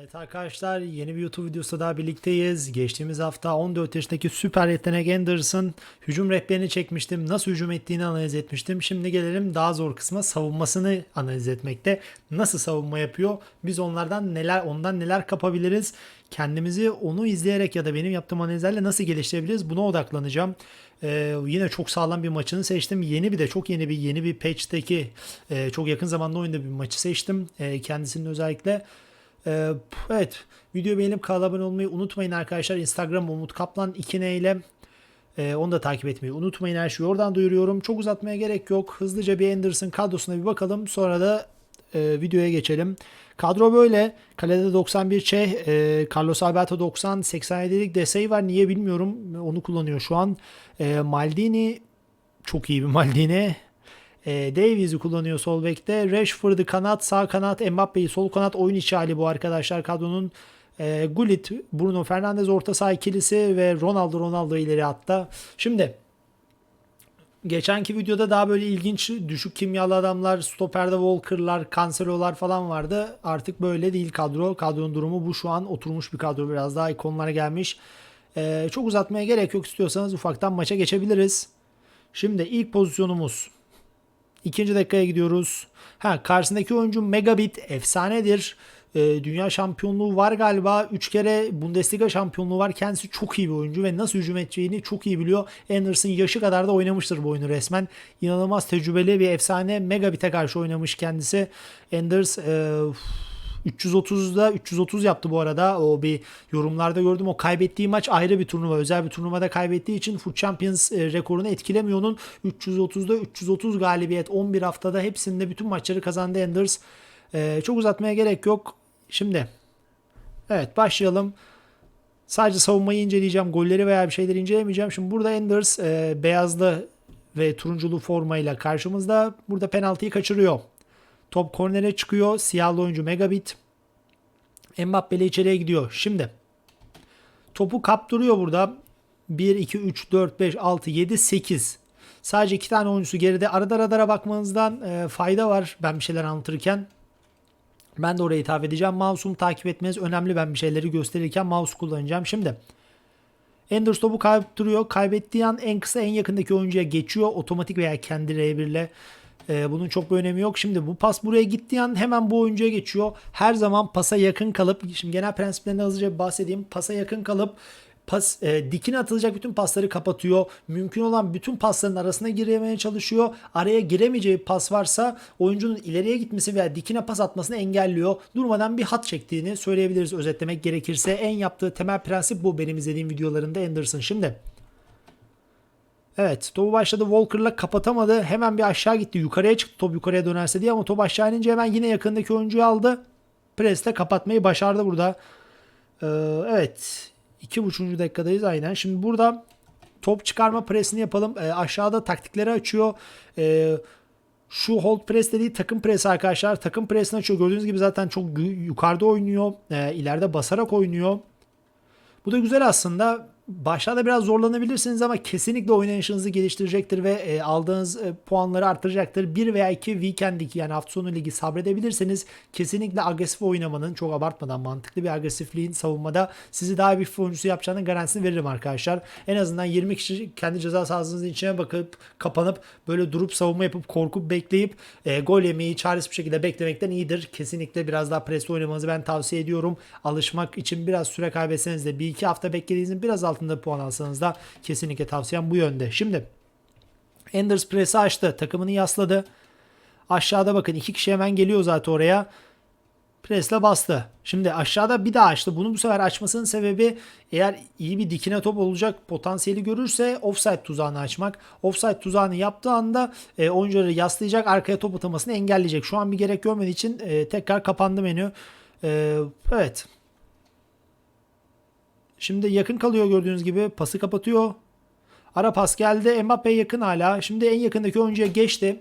Evet arkadaşlar yeni bir YouTube videosu daha birlikteyiz. Geçtiğimiz hafta 14 yaşındaki süper yetenek Anderson hücum rehberini çekmiştim. Nasıl hücum ettiğini analiz etmiştim. Şimdi gelelim daha zor kısma savunmasını analiz etmekte. Nasıl savunma yapıyor? Biz onlardan neler ondan neler kapabiliriz? Kendimizi onu izleyerek ya da benim yaptığım analizlerle nasıl geliştirebiliriz? Buna odaklanacağım. Ee, yine çok sağlam bir maçını seçtim. Yeni bir de çok yeni bir yeni bir patch'teki e, çok yakın zamanda oyunda bir maçı seçtim. E, kendisinin özellikle ee, evet videoyu beğenip kanala abone olmayı unutmayın arkadaşlar. Instagram Umut Kaplan 2N ile e, onu da takip etmeyi unutmayın. Her şeyi oradan duyuruyorum. Çok uzatmaya gerek yok. Hızlıca bir Anderson kadrosuna bir bakalım. Sonra da e, videoya geçelim. Kadro böyle. Kalede 91 Çeh, e, Carlos Alberto 90, 87'lik Desey var. Niye bilmiyorum. Onu kullanıyor şu an. E, Maldini çok iyi bir Maldini. E, Davies'i kullanıyor sol bekte. Rashford'u kanat, sağ kanat, Mbappe'yi sol kanat oyun içi hali bu arkadaşlar kadronun. E, Gullit, Bruno Fernandes orta saha ikilisi ve Ronaldo Ronaldo ileri hatta. Şimdi geçenki videoda daha böyle ilginç düşük kimyalı adamlar, stoperde Walker'lar, Cancelo'lar falan vardı. Artık böyle değil kadro. Kadronun durumu bu şu an oturmuş bir kadro. Biraz daha ikonlara gelmiş. E, çok uzatmaya gerek yok istiyorsanız ufaktan maça geçebiliriz. Şimdi ilk pozisyonumuz İkinci dakikaya gidiyoruz. Ha karşısındaki oyuncu Megabit efsanedir. Ee, dünya şampiyonluğu var galiba. 3 kere Bundesliga şampiyonluğu var. Kendisi çok iyi bir oyuncu ve nasıl hücum edeceğini çok iyi biliyor. Anderson yaşı kadar da oynamıştır bu oyunu resmen. İnanılmaz tecrübeli bir efsane. Megabit'e karşı oynamış kendisi. Anders e, 330'da 330 yaptı bu arada. O bir yorumlarda gördüm. O kaybettiği maç ayrı bir turnuva. Özel bir turnuvada kaybettiği için Foot Champions e, rekorunu etkilemiyor onun. 330'da 330 galibiyet 11 haftada hepsinde bütün maçları kazandı Enders. E, çok uzatmaya gerek yok. Şimdi evet başlayalım. Sadece savunmayı inceleyeceğim. Golleri veya bir şeyleri incelemeyeceğim. Şimdi burada Enders e, beyazlı ve turunculu formayla karşımızda. Burada penaltıyı kaçırıyor. Top kornere çıkıyor. Siyahlı oyuncu Megabit. Mbappe ile içeriye gidiyor. Şimdi topu kaptırıyor burada. 1, 2, 3, 4, 5, 6, 7, 8. Sadece iki tane oyuncusu geride. Arada radara bakmanızdan e, fayda var ben bir şeyler anlatırken. Ben de oraya hitap edeceğim. Mouse'umu takip etmeniz önemli. Ben bir şeyleri gösterirken mouse kullanacağım. Şimdi Enders topu kaptırıyor. Kaybettiği an en kısa en yakındaki oyuncuya geçiyor. Otomatik veya kendi R1 ile ee, bunun çok bir önemi yok. Şimdi bu pas buraya gittiği an hemen bu oyuncuya geçiyor. Her zaman pasa yakın kalıp şimdi genel prensiplerinden hızlıca bahsedeyim. Pasa yakın kalıp pas e, dikine atılacak bütün pasları kapatıyor. Mümkün olan bütün pasların arasına giremeye çalışıyor. Araya giremeyeceği pas varsa oyuncunun ileriye gitmesi veya dikine pas atmasını engelliyor. Durmadan bir hat çektiğini söyleyebiliriz özetlemek gerekirse. En yaptığı temel prensip bu benim izlediğim videolarında Anderson. Şimdi Evet topu başladı Walker'la kapatamadı. Hemen bir aşağı gitti. Yukarıya çıktı top yukarıya dönerse diye ama top aşağı inince hemen yine yakındaki oyuncuyu aldı. Presle kapatmayı başardı burada. Ee, evet. 2,5. dakikadayız aynen. Şimdi burada top çıkarma presini yapalım. Ee, aşağıda taktikleri açıyor. Ee, şu hold press dediği takım press arkadaşlar. Takım presini açıyor. Gördüğünüz gibi zaten çok yukarıda oynuyor. Ee, ileride basarak oynuyor. Bu da güzel aslında başlarda biraz zorlanabilirsiniz ama kesinlikle oynayışınızı geliştirecektir ve e, aldığınız e, puanları artıracaktır. Bir veya iki weekend ligi yani hafta sonu ligi sabredebilirseniz kesinlikle agresif oynamanın çok abartmadan mantıklı bir agresifliğin savunmada sizi daha bir oyuncusu yapacağının garantisini veririm arkadaşlar. En azından 20 kişi kendi ceza sahasınızın içine bakıp kapanıp böyle durup savunma yapıp korkup bekleyip e, gol yemeyi çaresiz bir şekilde beklemekten iyidir. Kesinlikle biraz daha presli oynamanızı ben tavsiye ediyorum. Alışmak için biraz süre kaybetseniz de bir iki hafta beklediğinizin biraz alt altında puan alsanız da kesinlikle tavsiyem bu yönde. Şimdi Enders presi açtı. Takımını yasladı. Aşağıda bakın iki kişi hemen geliyor zaten oraya. Presle bastı. Şimdi aşağıda bir daha açtı. Bunu bu sefer açmasının sebebi eğer iyi bir dikine top olacak potansiyeli görürse offside tuzağını açmak. Offside tuzağını yaptığı anda e, oyuncuları yaslayacak arkaya top atamasını engelleyecek. Şu an bir gerek görmediği için e, tekrar kapandı menü. E, evet Şimdi yakın kalıyor gördüğünüz gibi. Pası kapatıyor. Ara pas geldi. Mbappe yakın hala. Şimdi en yakındaki oyuncuya geçti.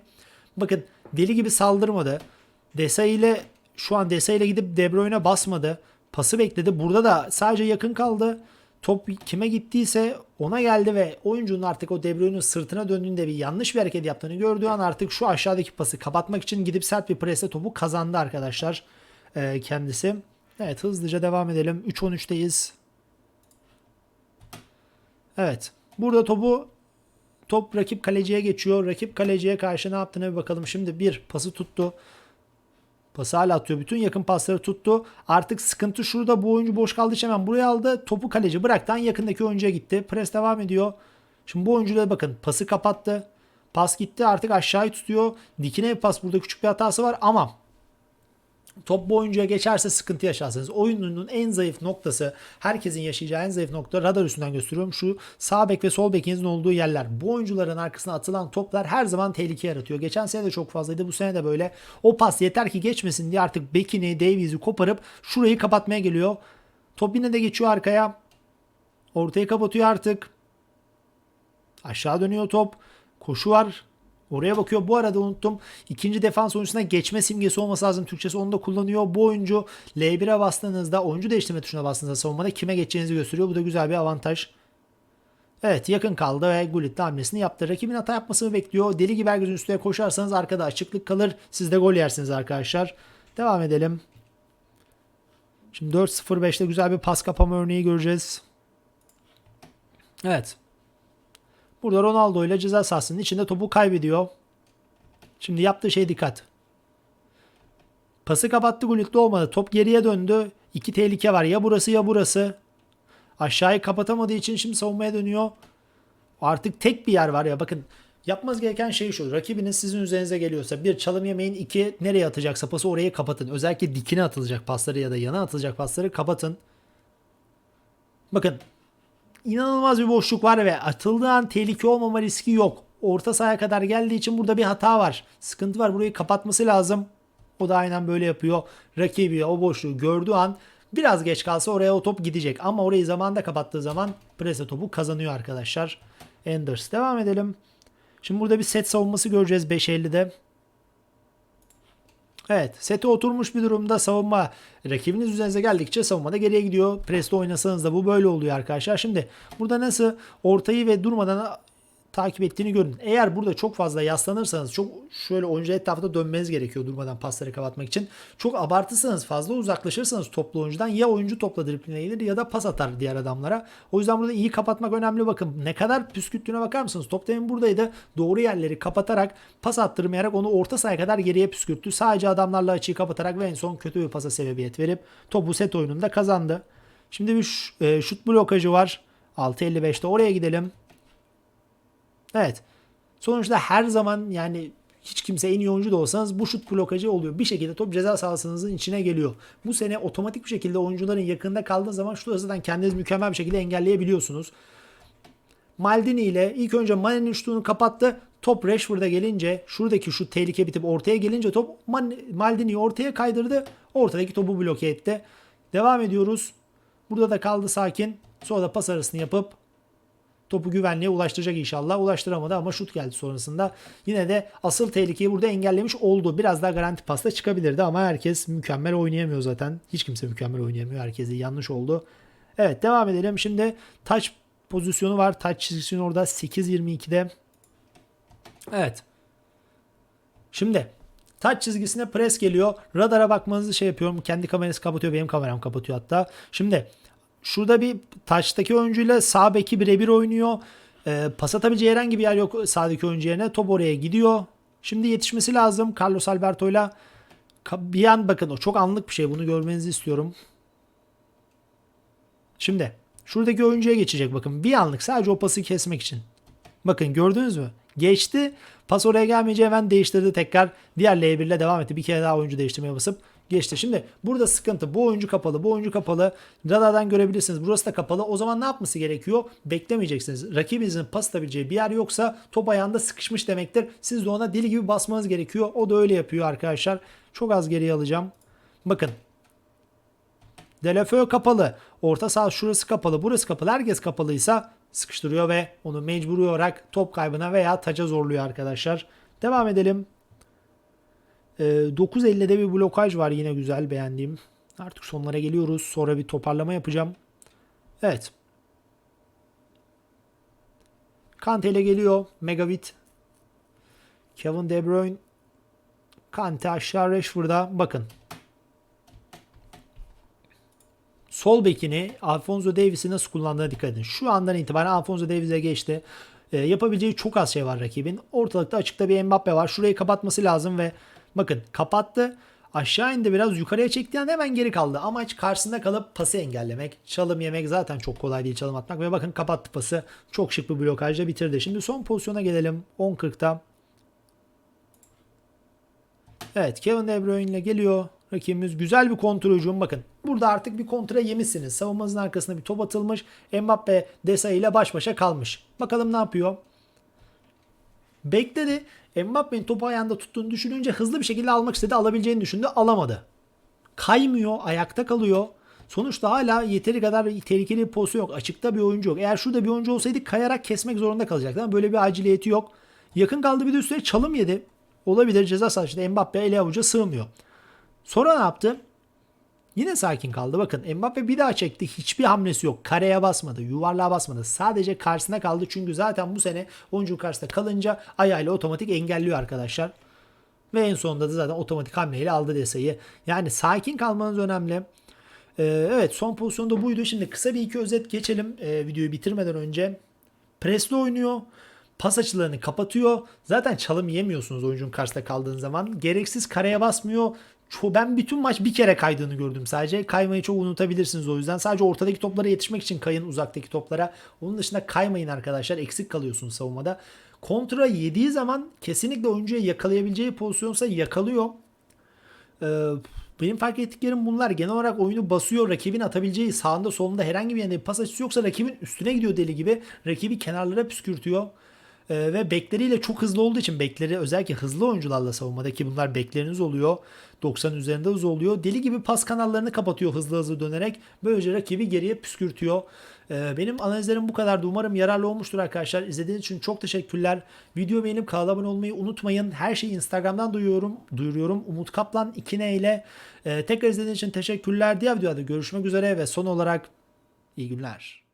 Bakın deli gibi saldırmadı. Desay ile şu an Desay ile gidip De Bruyne basmadı. Pası bekledi. Burada da sadece yakın kaldı. Top kime gittiyse ona geldi ve oyuncunun artık o De Bruyne'nin sırtına döndüğünde bir yanlış bir hareket yaptığını gördüğü an artık şu aşağıdaki pası kapatmak için gidip sert bir presle topu kazandı arkadaşlar kendisi. Evet hızlıca devam edelim. 3-13'teyiz. Evet. Burada topu top rakip kaleciye geçiyor. Rakip kaleciye karşı ne yaptığına bir bakalım. Şimdi bir pası tuttu. Pası hala atıyor. Bütün yakın pasları tuttu. Artık sıkıntı şurada. Bu oyuncu boş kaldı için hemen buraya aldı. Topu kaleci bıraktan yakındaki oyuncuya gitti. Pres devam ediyor. Şimdi bu oyuncuya bakın. Pası kapattı. Pas gitti. Artık aşağıyı tutuyor. Dikine bir pas. Burada küçük bir hatası var ama top bu oyuncuya geçerse sıkıntı yaşarsınız. Oyunun en zayıf noktası, herkesin yaşayacağı en zayıf nokta radar üstünden gösteriyorum. Şu sağ bek ve sol bekinizin olduğu yerler. Bu oyuncuların arkasına atılan toplar her zaman tehlike yaratıyor. Geçen sene de çok fazlaydı. Bu sene de böyle. O pas yeter ki geçmesin diye artık bekini, Davies'i koparıp şurayı kapatmaya geliyor. Top yine de geçiyor arkaya. Ortayı kapatıyor artık. Aşağı dönüyor top. Koşu var. Oraya bakıyor. Bu arada unuttum. İkinci defans oyuncusuna geçme simgesi olması lazım. Türkçesi onu da kullanıyor. Bu oyuncu L1'e bastığınızda oyuncu değiştirme tuşuna bastığınızda savunmada kime geçeceğinizi gösteriyor. Bu da güzel bir avantaj. Evet yakın kaldı ve Gullit hamlesini yaptı. Rakibin hata yapmasını bekliyor. Deli gibi herkesin üstüne koşarsanız arkada açıklık kalır. Siz de gol yersiniz arkadaşlar. Devam edelim. Şimdi 4-0-5'te güzel bir pas kapama örneği göreceğiz. Evet. Burada Ronaldo ile ceza sahasının içinde topu kaybediyor. Şimdi yaptığı şey dikkat. Pası kapattı Gullit'te olmadı. Top geriye döndü. İki tehlike var. Ya burası ya burası. Aşağıyı kapatamadığı için şimdi savunmaya dönüyor. Artık tek bir yer var ya bakın. Yapmanız gereken şey şu. Rakibiniz sizin üzerinize geliyorsa bir çalım yemeyin. iki nereye atacaksa pası orayı kapatın. Özellikle dikine atılacak pasları ya da yana atılacak pasları kapatın. Bakın inanılmaz bir boşluk var ve atıldığı an tehlike olmama riski yok. Orta sahaya kadar geldiği için burada bir hata var. Sıkıntı var. Burayı kapatması lazım. O da aynen böyle yapıyor. Rakibi o boşluğu gördüğü an biraz geç kalsa oraya o top gidecek. Ama orayı zamanda kapattığı zaman prese topu kazanıyor arkadaşlar. Enders. Devam edelim. Şimdi burada bir set savunması göreceğiz 5.50'de. Evet sete oturmuş bir durumda savunma rakibiniz üzerinize geldikçe savunmada geriye gidiyor. Preste oynasanız da bu böyle oluyor arkadaşlar. Şimdi burada nasıl ortayı ve durmadan takip ettiğini görün. Eğer burada çok fazla yaslanırsanız çok şöyle oyuncu etrafta dönmeniz gerekiyor durmadan pasları kapatmak için. Çok abartırsanız fazla uzaklaşırsanız toplu oyuncudan ya oyuncu topla dripline gelir ya da pas atar diğer adamlara. O yüzden burada iyi kapatmak önemli bakın. Ne kadar püskürttüğüne bakar mısınız? Top demin buradaydı. Doğru yerleri kapatarak pas attırmayarak onu orta sahaya kadar geriye püskürttü. Sadece adamlarla açıyı kapatarak ve en son kötü bir pasa sebebiyet verip topu set oyununda kazandı. Şimdi bir e, şut blokajı var. 6.55'te oraya gidelim. Evet. Sonuçta her zaman yani hiç kimse en iyi oyuncu da olsanız bu şut blokajı oluyor. Bir şekilde top ceza sahasınızın içine geliyor. Bu sene otomatik bir şekilde oyuncuların yakında kaldığı zaman şutu zaten kendiniz mükemmel bir şekilde engelleyebiliyorsunuz. Maldini ile ilk önce Mane'nin şutunu kapattı. Top Rashford'a gelince şuradaki şu tehlike bitip ortaya gelince top Maldini'yi ortaya kaydırdı. Ortadaki topu bloke etti. Devam ediyoruz. Burada da kaldı sakin. Sonra da pas arasını yapıp topu güvenliğe ulaştıracak inşallah. Ulaştıramadı ama şut geldi sonrasında. Yine de asıl tehlikeyi burada engellemiş oldu. Biraz daha garanti pasta çıkabilirdi ama herkes mükemmel oynayamıyor zaten. Hiç kimse mükemmel oynayamıyor. Herkese yanlış oldu. Evet devam edelim. Şimdi touch pozisyonu var. Touch çizgisinin orada 8.22'de. Evet. Şimdi Touch çizgisine pres geliyor. Radara bakmanızı şey yapıyorum. Kendi kamerası kapatıyor. Benim kameram kapatıyor hatta. Şimdi Şurada bir taçtaki oyuncuyla sağ beki birebir oynuyor. E, pas atabileceği herhangi bir yer yok sağdaki oyuncu yerine. Top oraya gidiyor. Şimdi yetişmesi lazım Carlos Alberto'yla. Bir an bakın o çok anlık bir şey. Bunu görmenizi istiyorum. Şimdi şuradaki oyuncuya geçecek bakın. Bir anlık sadece o pası kesmek için. Bakın gördünüz mü? Geçti. Pas oraya gelmeyince hemen değiştirdi tekrar. Diğer L1 ile devam etti. Bir kere daha oyuncu değiştirmeye basıp geçti. Şimdi burada sıkıntı. Bu oyuncu kapalı, bu oyuncu kapalı. Radardan görebilirsiniz. Burası da kapalı. O zaman ne yapması gerekiyor? Beklemeyeceksiniz. Rakibinizin pas atabileceği bir yer yoksa top ayağında sıkışmış demektir. Siz de ona deli gibi basmanız gerekiyor. O da öyle yapıyor arkadaşlar. Çok az geriye alacağım. Bakın. Delafeu kapalı. Orta saha şurası kapalı. Burası kapalı. Herkes kapalıysa sıkıştırıyor ve onu mecburi olarak top kaybına veya taca zorluyor arkadaşlar. Devam edelim. 9.50'de ee, bir blokaj var yine güzel beğendiğim. Artık sonlara geliyoruz. Sonra bir toparlama yapacağım. Evet. Kante ile geliyor. Megabit. Kevin De Bruyne. Kante aşağı Rashford'a. Bakın. sol bekini Alfonso Davies'i nasıl kullandığına dikkat edin. Şu andan itibaren Alfonso Davies'e geçti. E, yapabileceği çok az şey var rakibin. Ortalıkta açıkta bir Mbappe var. Şurayı kapatması lazım ve bakın kapattı. Aşağı indi biraz yukarıya çektiği an hemen geri kaldı. Amaç karşısında kalıp pası engellemek. Çalım yemek zaten çok kolay değil çalım atmak. Ve bakın kapattı pası. Çok şık bir blokajla bitirdi. Şimdi son pozisyona gelelim. 10.40'da. Evet Kevin De Bruyne ile geliyor. Rakibimiz güzel bir kontrol hücumu. Bakın burada artık bir kontra yemişsiniz. Savunmanızın arkasına bir top atılmış. Mbappe Desai ile baş başa kalmış. Bakalım ne yapıyor? Bekledi. Mbappe'nin topu ayağında tuttuğunu düşününce hızlı bir şekilde almak istedi. Alabileceğini düşündü. Alamadı. Kaymıyor. Ayakta kalıyor. Sonuçta hala yeteri kadar tehlikeli bir pozisyon yok. Açıkta bir oyuncu yok. Eğer şurada bir oyuncu olsaydı kayarak kesmek zorunda kalacaktı. Ama böyle bir aciliyeti yok. Yakın kaldı bir de üstüne çalım yedi. Olabilir ceza sahasında Mbappe ele avuca sığmıyor. Sonra ne yaptı? Yine sakin kaldı. Bakın Mbappe bir daha çekti. Hiçbir hamlesi yok. Kareye basmadı. Yuvarlığa basmadı. Sadece karşısına kaldı. Çünkü zaten bu sene oyuncu karşısında kalınca ayağıyla otomatik engelliyor arkadaşlar. Ve en sonunda da zaten otomatik hamleyle aldı desayı. Yani sakin kalmanız önemli. Ee, evet son pozisyonda buydu. Şimdi kısa bir iki özet geçelim ee, videoyu bitirmeden önce. Presle oynuyor. Pas açılarını kapatıyor. Zaten çalım yemiyorsunuz oyuncunun karşısında kaldığın zaman. Gereksiz kareye basmıyor. Ço ben bütün maç bir kere kaydığını gördüm sadece. Kaymayı çok unutabilirsiniz o yüzden. Sadece ortadaki toplara yetişmek için kayın uzaktaki toplara. Onun dışında kaymayın arkadaşlar. Eksik kalıyorsunuz savunmada. Kontra yediği zaman kesinlikle oyuncuya yakalayabileceği pozisyonsa yakalıyor. Ee, benim fark ettiklerim bunlar. Genel olarak oyunu basıyor. Rakibin atabileceği sağında solunda herhangi bir yerde bir pas açısı yoksa rakibin üstüne gidiyor deli gibi. Rakibi kenarlara püskürtüyor. Ee, ve bekleriyle çok hızlı olduğu için bekleri özellikle hızlı oyuncularla savunmadaki bunlar bekleriniz oluyor. 90 üzerinde hız oluyor. Deli gibi pas kanallarını kapatıyor hızlı hızlı dönerek. Böylece rakibi geriye püskürtüyor. Ee, benim analizlerim bu kadardı. Umarım yararlı olmuştur arkadaşlar. İzlediğiniz için çok teşekkürler. Video beğenip kanala abone olmayı unutmayın. Her şeyi Instagram'dan duyuyorum. Duyuruyorum. Umut Kaplan 2N ile. Ee, tekrar izlediğiniz için teşekkürler. Diğer videoda görüşmek üzere ve son olarak iyi günler.